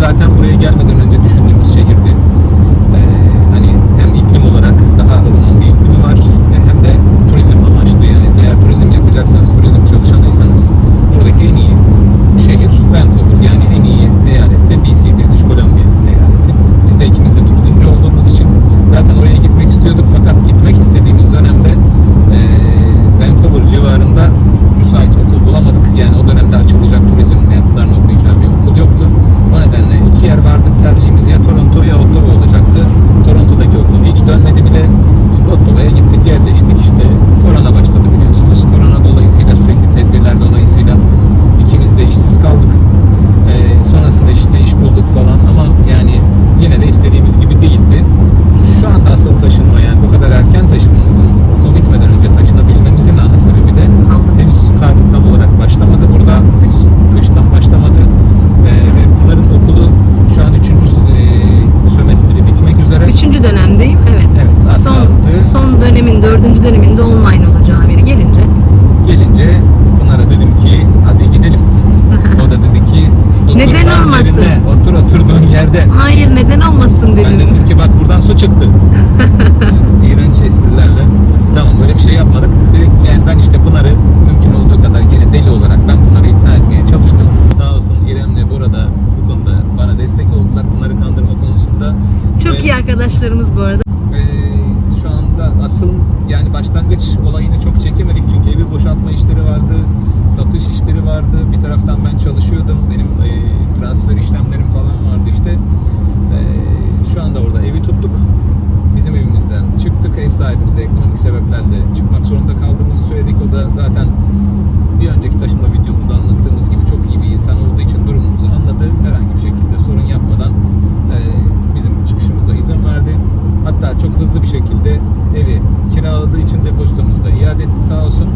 zaten buraya gelmeden önce düşündüğümüz şehirdi. Ee, hani hem iklim olarak daha ılıman bir iklimi var e, hem de turizm amaçlı yani eğer turizm yapacaksanız, turizm çalışanıysanız buradaki en iyi şehir Vancouver. Yani en iyi eyalet de BC, British Columbia eyaleti. Biz de ikimiz de turizmci olduğumuz için zaten oraya gitmek istiyorduk fakat gitmek istediğimiz dönemde e, Vancouver civarında müsait okul bulamadık. Yani o dönemde açılacak turizm mezunlarının okuyacağı bir okul yoktu. O nedenle iki yer vardı. Tercihimiz ya Toronto ya Ottawa olacaktı. Toronto'daki okul hiç dönmedi bile. İşte Ottawa'ya gittik yerleştik işte. Korona başladı biliyorsunuz. Korona dolayısıyla sürekli tedbirler dolayısıyla ikimiz de işsiz kaldık. Ee, sonrasında işte iş bulduk falan ama yani yine de istediğimiz gibi değildi. Şu anda asıl taşınma yani bu kadar erken taşınmamızın okul bitmeden önce taşınabilmemizin ana sebebi de henüz kar tam olarak başlamadı burada. Henüz kıştan başlamadı. Ee, ve Pınar'ın okulu şu an 3. sömestri bitmek üzere. Üçüncü dönemdeyim. Evet. Evet, az son, kaldı. son dönemin, dördüncü döneminde online olacağı biri gelince. Gelince Pınar'a dedim ki hadi gidelim. O da dedi ki otur Neden lan olmasın? yerine, Otur oturduğun yerde. Hayır neden olmasın Ben dedim. ki bak buradan su çıktı. İğrenç esprilerle. Tamam böyle bir şey yapmadık. Dedik yani ben işte Pınar'ı mümkün olduğu kadar gene deli olarak ben Pınar'ı ikna etmeye çalıştım. Sağ olsun İrem'le burada bu konuda bana destek oldular. Pınar'ı kandırma konusunda. Çok Ve- iyi arkadaşlarımız bu arada. ee, şu anda asıl yani başlangıç olayını çok çekemedik çünkü evi boşaltma işleri vardı, satış işleri vardı. Bir taraftan ben çalışıyordum, benim e, transfer işlemlerim falan vardı işte. Ee, şu anda orada evi tuttuk. Bizim evimizden çıktık, ev sahibimize ekonomik sebeplerle çıkmak zorunda kaldığımızı söyledik. O da zaten bir önceki taşınma videomuzda anlattığımız gibi çok iyi bir insan olduğu için durumumuzu anladı. Herhangi bir şekilde sorun yapmadan e, bizim çıkışımıza izin verdi. Hatta çok hızlı bir şekilde evi kiraladığı için depozitomuzu da iade etti sağ olsun.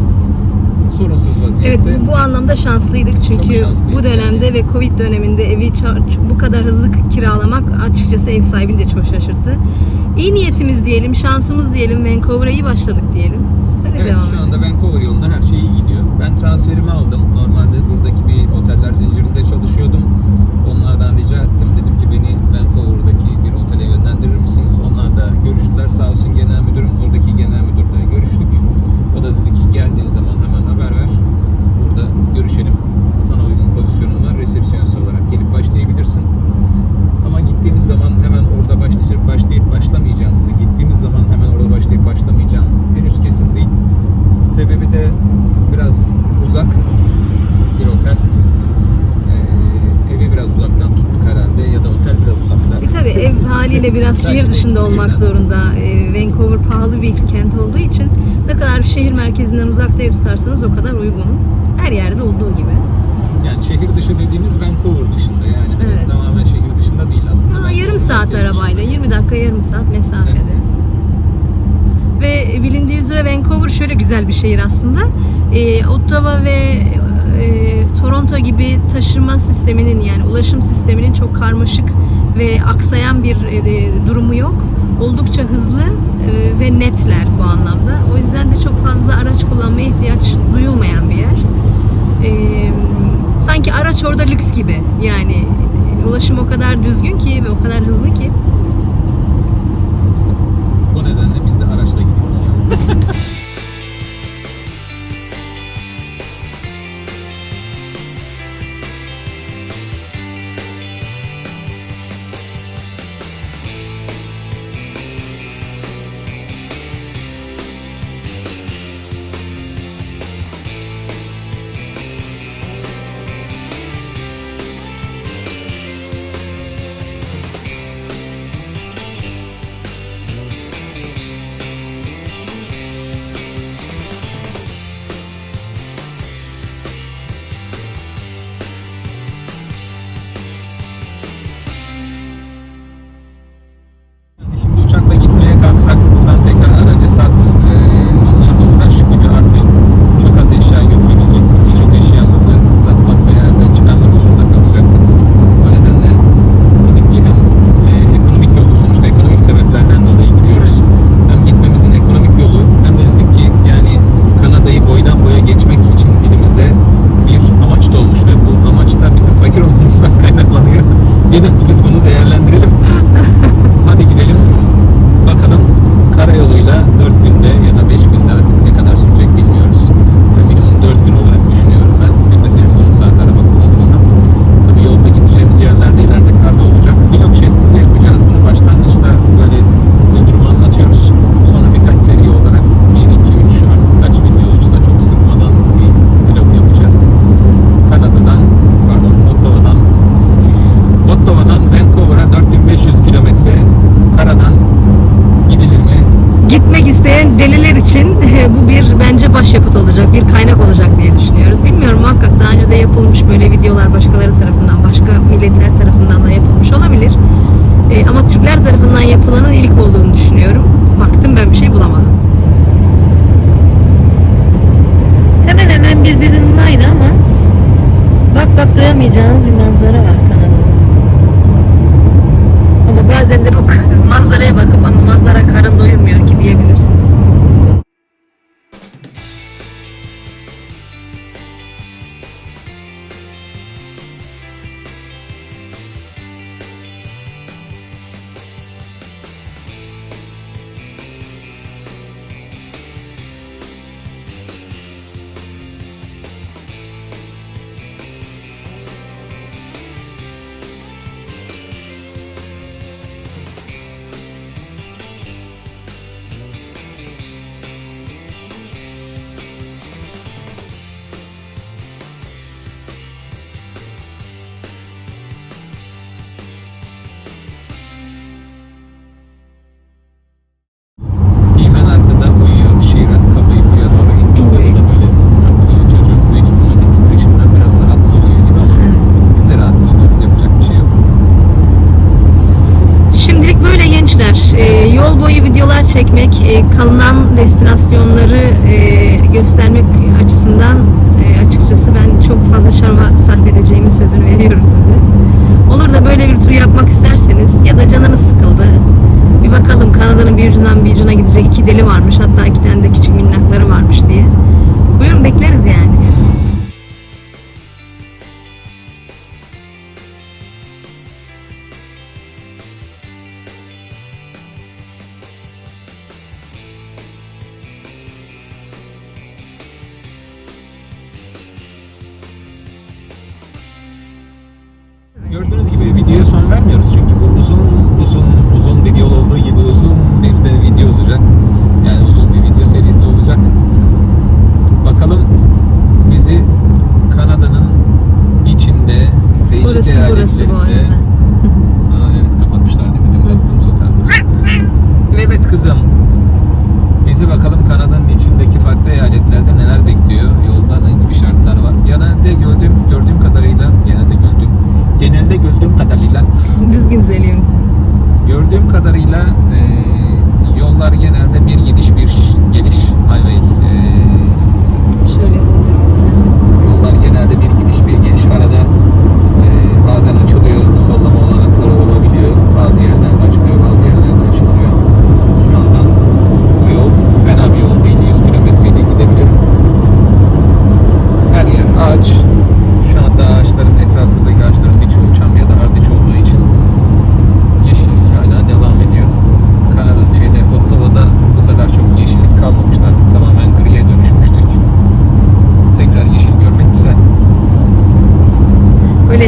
Sorunsuz Evet vaziyette. bu, bu anlamda şanslıydık çünkü bu dönemde ve Covid döneminde evi bu kadar hızlı kiralamak açıkçası ev sahibini de çok şaşırttı. İyi niyetimiz diyelim, şansımız diyelim, Vancouver'a iyi başladık diyelim. Öyle Evet devam şu anda Vancouver yolunda her şey iyi gidiyor. Ben transferimi aldım. Normalde buradaki bir oteller zincirinde çalışıyordum. Onlardan rica ettim. Dedim ki beni Vancouver'daki bir otele yönlendirir misiniz? Onlar da görüştüler. Sağ olsun genel müdürüm. Oradaki genel müdürle görüştük. O da dedi ki geldiğin zaman hemen haber ver. Burada görüşelim. Sana uygun pozisyonun var. Resepsiyonist olarak gelip başlayabilirsin. Ama gittiğimiz zaman hemen orada başlayacak, başlayıp başlamayacağımızı, gittiğimiz zaman hemen orada başlayıp başlamayacağım henüz kesin değil. Sebebi de biraz uzak bir otel. Ee, evi biraz uzaktan tuttuk herhalde ya da otel biraz uzakta. E tabi ev haliyle biraz şehir dışında olmak zorunda. E, Vancouver pahalı bir kent olduğu için ne kadar şehir merkezinden uzakta ev tutarsanız o kadar uygun. Her yerde olduğu gibi. Yani şehir dışı dediğimiz Vancouver dışında yani hani Evet. tamamen şehir dışında değil aslında. Aa, yarım saat merkez dışında. arabayla, 20 dakika yarım saat mesafede. Ve bilindiği üzere Vancouver şöyle güzel bir şehir aslında. Ee, Ottawa ve e, Toronto gibi taşıma sisteminin yani ulaşım sisteminin çok karmaşık ve aksayan bir e, durumu yok. Oldukça hızlı e, ve netler bu anlamda. O yüzden de çok fazla araç kullanmaya ihtiyaç duyulmayan bir yer. Ee, sanki araç orada lüks gibi. Yani ulaşım o kadar düzgün ki ve o kadar hızlı ki. Bu nedenle biz de araçla gidiyoruz. bu bir bence başyapıt olacak, bir kaynak olacak diye düşünüyoruz. Bilmiyorum muhakkak daha önce de yapılmış böyle videolar başkaları tarafından, başka milletler tarafından da yapılmış olabilir. E, ama Türkler tarafından yapılanın ilk olduğunu düşünüyorum. Baktım ben bir şey bulamadım. Hemen hemen birbirinin aynı ama bak bak doyamayacağınız bir manzara kalınan destinasyonları e, göstermek açısından e, açıkçası ben çok fazla çaba sarf edeceğimin sözünü veriyorum size. Olur da böyle bir tur yapmak isterseniz ya da canınız sıkıldı. Bir bakalım Kanada'nın bir ucundan bir ucuna gidecek iki deli varmış. Hatta iki tane de küçük minnakları varmış diye. Buyurun bekleriz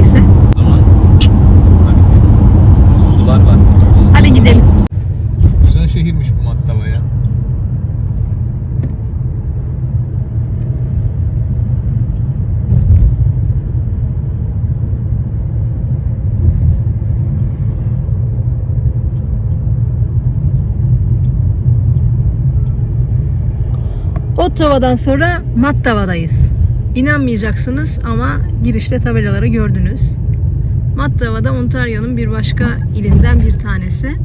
Zaman gidelim. Sular var. hadi gidelim. Güzel şehirmiş bu Mattava ya. Ottawa'dan sonra Mattawa'dayız. İnanmayacaksınız ama girişte tabelaları gördünüz. Mattawa'da Ontario'nun bir başka ilinden bir tanesi.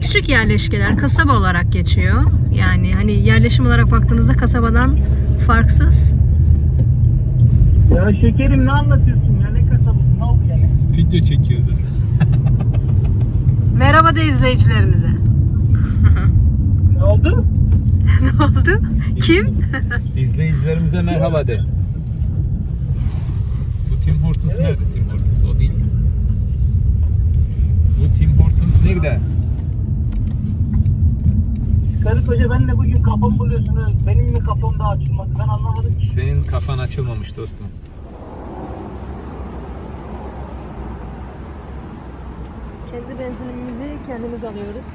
Küçük yerleşkeler kasaba olarak geçiyor. Yani hani yerleşim olarak baktığınızda kasabadan farksız. Ya şekerim ne anlatıyorsun ya ne kasabası ne oldu yani? Video çekiyoruz. Merhaba de izleyicilerimize. Ne oldu? ne oldu? Kim? İzleyicilerimize merhaba de. Bu Tim Hortons nerede? Tim Hortons o değil. Nerede? Karı koca benle bugün kafam buluyorsunuz. Benim mi kafam daha açılmadı ben anlamadım ki. Senin kafan açılmamış dostum. Kendi benzinimizi kendimiz alıyoruz.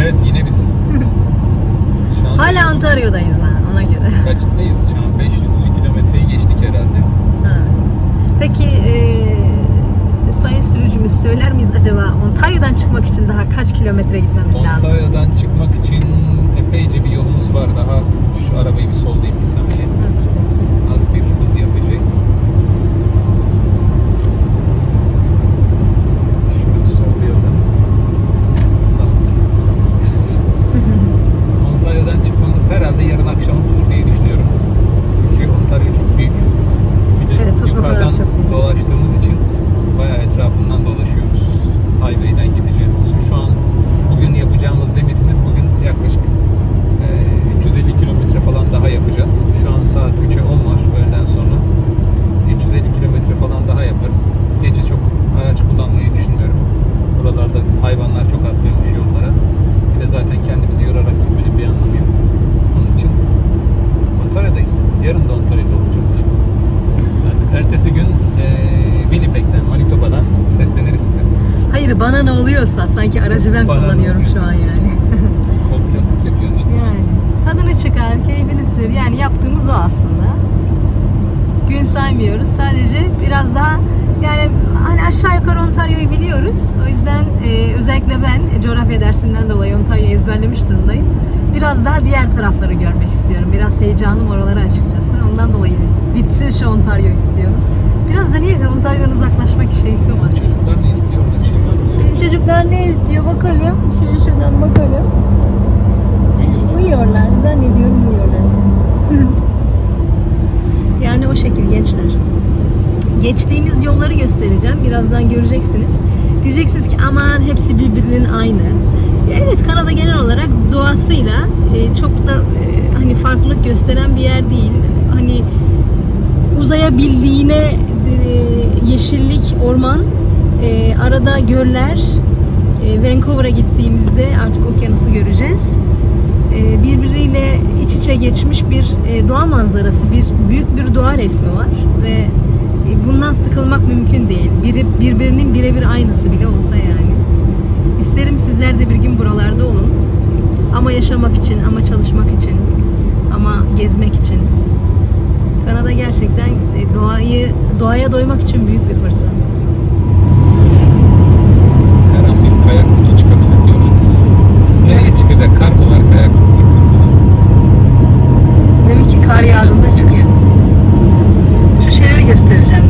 Evet yine biz. Şu Ontario'dayız ha ona göre. kaçtayız? Şu an 500. kilometreyi geçtik herhalde. Ha. Peki eee sayın sürücümüz söyler miyiz acaba Ontario'dan çıkmak için daha kaç kilometre gitmemiz lazım? Ontario'dan çıkmak için epeyce bir yolumuz var daha. Şu arabayı bir sollayayım bir saniye. Okey, okey. Az bir hız yapacağız. Şunu sollayalım. Tamamdır. Ontario'dan çıkmamız herhalde yarın akşamı bulur diye düşünüyorum. Çünkü Ontario çok büyük. Bir de Evet, toprak olarak yukarıdan çok büyük. dolaştığımız için bayağı etrafından dolaşıyoruz. Highway'den gideceğimiz. Şu an bugün yapacağımız limitimiz bugün yaklaşık eee, 350 kilometre falan daha yapacağız. Şu an saat 3'e 10 var öğleden sonra. 350 kilometre falan daha yaparız. Gece çok araç kullanmayı düşünmüyorum. Buralarda hayvanlar çok atlıyormuş yollara. Bir de zaten kendimizi yorarak gitmenin bir anlamı yok. Onun için Ontario'dayız. Yarın da Ontario'da olacağız. Artık ertesi gün eee Winnipeg'den, Manitoba'dan sesleniriz size. Hayır bana ne oluyorsa sanki aracı ben Bana ne kullanıyorum şu an yani. Komplotluk yapıyorsun işte. yani tadını çıkar, keyfini sür. Yani yaptığımız o aslında. Gün saymıyoruz. Sadece biraz daha yani hani aşağı yukarı Ontario'yu biliyoruz. O yüzden e, özellikle ben e, coğrafya dersinden dolayı Ontario'yu ezberlemiş durumdayım. Biraz daha diğer tarafları görmek istiyorum. Biraz heyecanım oralara açıkçası. Ondan dolayı bitsin şu Ontario istiyorum. Biraz da niyeyse Ontario'dan uzaklaşmak şeysi var. Çocuklar ne istiyor? Orada bir şey var mı? Bizim çocuklar ne istiyor bakalım. Şöyle şuradan bakalım. Uyuyorlar. Uyuyorlar. Zannediyorum uyuyorlar. yani o şekil gençler. Geçtiğimiz yolları göstereceğim. Birazdan göreceksiniz. Diyeceksiniz ki aman hepsi birbirinin aynı. Evet Kanada genel olarak doğasıyla e, çok da e, hani farklılık gösteren bir yer değil. Hani uzayabildiğine e, yeşillik, orman, arada göller. Vancouver'a gittiğimizde artık okyanusu göreceğiz. Birbiriyle iç içe geçmiş bir doğa manzarası, bir büyük bir doğa resmi var ve bundan sıkılmak mümkün değil. Biri birbirinin birebir aynısı bile olsa yani. İsterim sizler de bir gün buralarda olun. Ama yaşamak için, ama çalışmak için, ama gezmek için. Kanada gerçekten e, doğayı doğaya doymak için büyük bir fırsat. Her an bir kayak ski çıkabilir diyor. Nereye çıkacak? Kar mı var? Kayak ski çıksın. Demek ki kar yağdığında göstereceğim